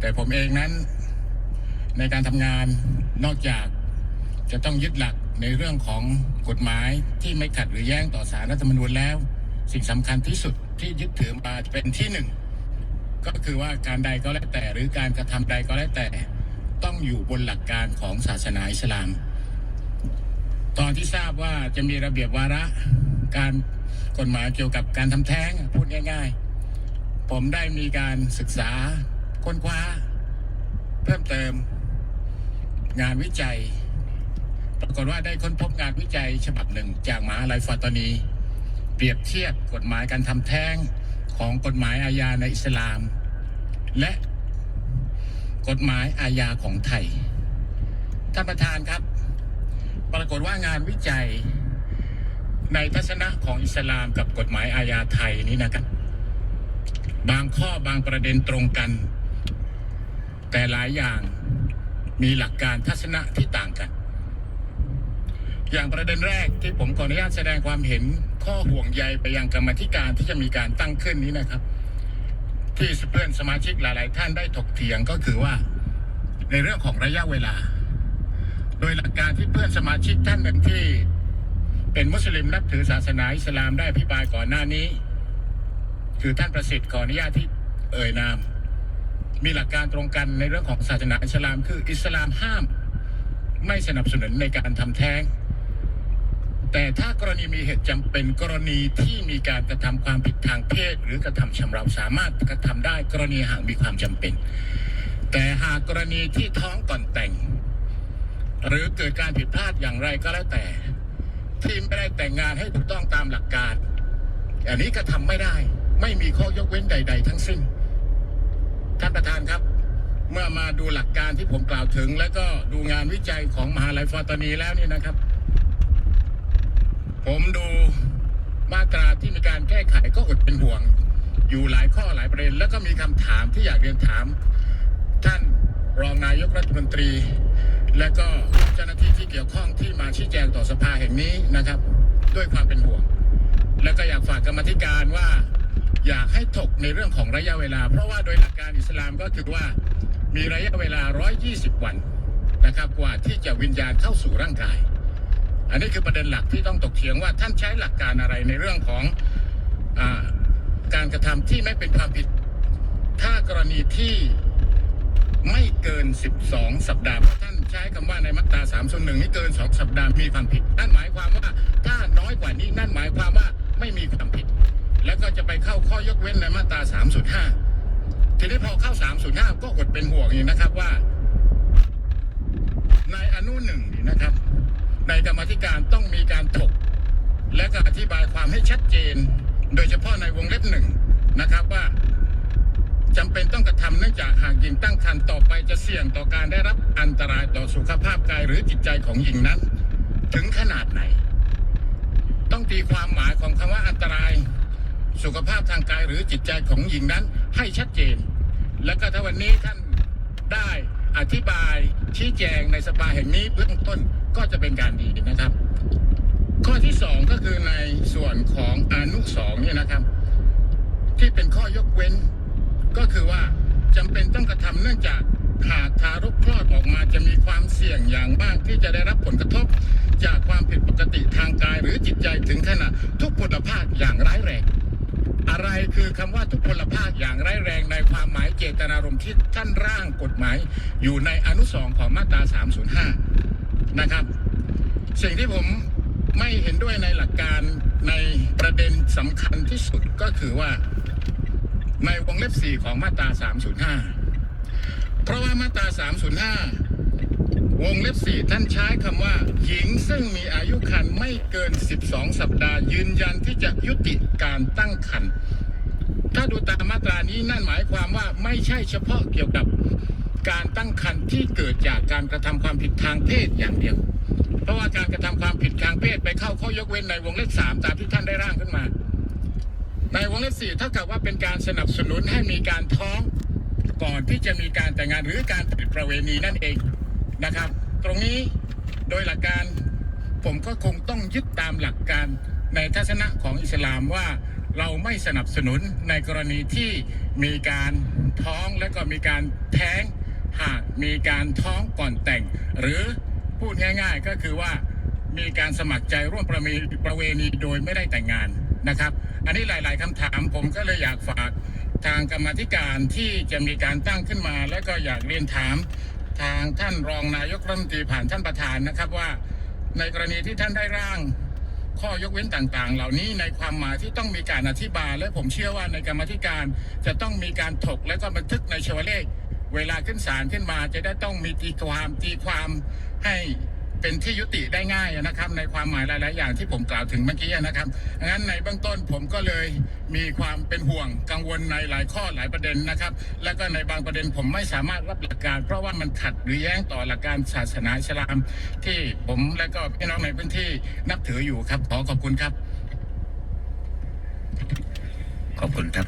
แต่ผมเองนั้นในการทำงานนอกจากจะต้องยึดหลักในเรื่องของกฎหมายที่ไม่ขัดหรือแย้งต่อสารรัฐธรรมนูญแล้ว สิ่งสำคัญที่สุดที่ยึดถือมาเป็นที่หนึ่งก็คือว่าการใดก็แล้วแต่หรือการกระทำใดก็แล้วแต่ต้องอยู่บนหลักการของศาสนาอิสลาม ตอนที่ทราบว่าจะมีระเบียบวาระการกฎหมายเกี่ยวกับการทำแท้งพูดง่าย ๆ ผมได้มีการศึกษา ค้นคว้า เพิ่มเติมงานวิจัย ปรากฏว่าได้ค้นพบงานวิจัยฉบับหนึ่ง จากมหาลัยฟาตานี เปรียบเทียบกฎหมายการทำแท้งของกฎหมายอาญาในอิสลาม และกฎหมายอาญาของไทย ท่านประธานครับ ปรากฏว่างานวิจัยในทัศนะของอิสลามกับกฎหมายอาญาไทยนี้นะครับ บางข้อบางประเด็นตรงกัน แต่หลายอย่างมีหลักการทัศนะที่ต่างกัน อย่างประเด็นแรกที่ผมขออนุญาตแสดงความเห็นข้อห่วงใยไปยังกรรมธิการที่จะมีการตั้งขึ้นนี้นะครับ ที่เพื่อนสมาชิกหลาย ๆ ท่านได้ถกเถียงก็คือว่าในเรื่องของระยะเวลา โดยหลักการที่เพื่อนสมาชิกท่านหนึ่งที่ เป็นมุสลิมนับถือศาสนาอิสลามได้อภิปรายก่อนหน้านี้ คือท่านประสิทธิ์ขออนุญาตที่เอ่ยนาม มีหลักการตรงกันในเรื่องของศาสนาอิสลาม คืออิสลามห้าม ไม่สนับสนุนในการทำแท้ง แต่ถ้ากรณีมีเหตุจำเป็นกรณีที่มีการกระทำความผิดทางเพศ หรือกระทำชำเราสามารถกระทำได้กรณีหากมีความจำเป็น แต่หากกรณีที่ท้องก่อนแต่ง หรือเกิดการผิดพลาดอย่างไรก็แล้วแต่ ที่ไม่ได้แต่งงานให้ถูกต้องตามหลักการ อันนี้ก็ทำไม่ได้ ไม่มีข้อยกเว้นใด ๆ ทั้งสิ้น ท่านประธานครับ เมื่อมาดูหลักการที่ผมกล่าวถึง แล้วก็ดูงานวิจัยของมหาลัยฟาตานีแล้วนี่นะครับ ผมดูมาตราที่มีการแก้ไขก็อดเป็นห่วง อยู่หลายข้อหลายประเด็น แล้วก็มีคำถามที่อยากเรียนถาม ท่านรองนายกรัฐมนตรี และก็เจ้าหน้าที่ที่เกี่ยวข้องที่มาชี้แจงต่อสภาแห่งนี้นะครับ ด้วยความเป็นห่วง และก็อยากฝากกรรมธิการว่า อยากให้ถกในเรื่องของระยะเวลา เพราะว่าโดยหลักการอิสลามก็ถือว่ามีระยะเวลา 120 วันนะครับกว่าที่จะวิญญาณเข้าสู่ร่างกาย อันนี้คือประเด็นหลักที่ต้องตกเถียงว่าท่านใช้หลักการอะไรในเรื่องของอการกระทำที่ไม่เป็นความผิด ถ้ากรณีที่ไม่เกิน 12 สัปดาห์ท่านใช้คำว่าในมาตรา301นี่เกิน 2 สัปดาห์มีความผิด นั่นหมายความว่าถ้าน้อยกว่านี้นั่นหมายความว่าไม่มีความผิด แล้วก็จะไปเข้าข้อยกเว้นในมาตรา 305 ทีนี้พอเข้า 305 ก็อดเป็นห่วงอีกนะครับว่า ในอนุหนึ่งนี่นะครับ ในกรรมธิการต้องมีการถก และก็อธิบายความให้ชัดเจน โดยเฉพาะในวงเล็บหนึ่งนะครับว่าจำเป็นต้องกระทำเนื่องจากหากหญิงตั้งครรภ์ต่อไปจะเสี่ยงต่อการได้รับอันตรายต่อสุขภาพกายหรือจิตใจของหญิงนั้น ถึงขนาดไหน ต้องตีความหมายของคำว่าอันตราย สุขภาพทางกายหรือจิตใจของหญิงนั้นให้ชัดเจน และก็ถ้าวันนี้ท่านได้อธิบายชี้แจงในสภาแห่งนี้เบื้องต้นก็จะเป็นการดีนะครับ ข้อที่สองก็คือในส่วนของอนุสองเนี่ยนะครับ ที่เป็นข้อยกเว้น ก็คือว่าจำเป็นต้องกระทำเนื่องจากหากทารกคลอดออกมาจะมีความเสี่ยงอย่างมากที่จะได้รับผลกระทบ จากความผิดปกติทางกายหรือจิตใจถึงขนาดทุกพลภาพอย่างร้ายแรง อะไร คือคำว่าทุกพลภาพอย่างร้ายแรงในความหมายเจตนารมณ์ที่ท่านร่างกฎหมาย อยู่ในอนุสองของมาตรา 305 นะครับ สิ่งที่ผมไม่เห็นด้วยในหลักการในประเด็นสำคัญที่สุดก็คือว่าในวงเล็บ 4 ของมาตรา 305 เพราะว่ามาตรา 305 วงเล็บ 4 ท่านใช้คำว่า หญิงซึ่งมีอายุครรภ์ไม่เกิน 12 สัปดาห์ยืนยันที่จะยุติการตั้งครรภ์ ถ้าดูตามมาตรานี้นั่นหมายความว่าไม่ใช่เฉพาะเกี่ยวกับการตั้งครรภ์ที่เกิดจากการกระทำความผิดทางเพศอย่างเดียว เพราะว่าการกระทำความผิดทางเพศไปเข้าข้อยกเว้นในวงเล็บสามตามที่ท่านได้ร่างขึ้นมา ในวงเล็บสี่เท่ากับว่าเป็นการสนับสนุนให้มีการท้องก่อนที่จะมีการแต่งงานหรือการผิดประเวณีนั่นเองนะครับ ตรงนี้โดยหลักการผมก็คงต้องยึดตามหลักการในทัศนะของอิสลามว่า เราไม่สนับสนุนในกรณีที่มีการท้องและก็มีการแท้งหากมีการท้องก่อนแต่ง หรือพูดง่าย ๆ ก็คือว่ามีการสมัครใจร่วมประเวประเวณีโดยไม่ได้แต่งงานนะครับ อันนี้หลาย ๆคำถามผมก็เลยอยากฝากทางกรรมธิการที่จะมีการตั้งขึ้นมา แล้วก็อยากเรียนถามทางท่านรองนายกรัฐมนตรีผ่านท่านประธานนะครับว่า ในกรณีที่ท่านได้ร่าง ข้อยกเว้นต่างๆ เหล่านี้ในความหมายที่ต้องมีการอธิบาย และผมเชื่อว่าในกรรมธิการจะต้องมีการถกและก็บันทึกในชวเลข เวลาขึ้นศาลขึ้นมาจะได้ต้องมีตีความตีความให้ เป็นที่ยุติได้ง่ายนะครับ ในความหมายหลาย ๆ อย่างที่ผมกล่าวถึงเมื่อกี้นะครับงั้นในเบื้องต้นผมก็เลยมีความเป็นห่วงกังวลในหลายข้อหลายประเด็นนะครับ แล้วก็ในบางประเด็นผมไม่สามารถรับหลักการ เพราะว่ามันขัดหรือแย้งต่อหลักการศาสนาอิสลาม ที่ผมและก็พี่น้องในพื้นที่นับถืออยู่ครับ ขอขอบคุณครับ ขอบคุณครับ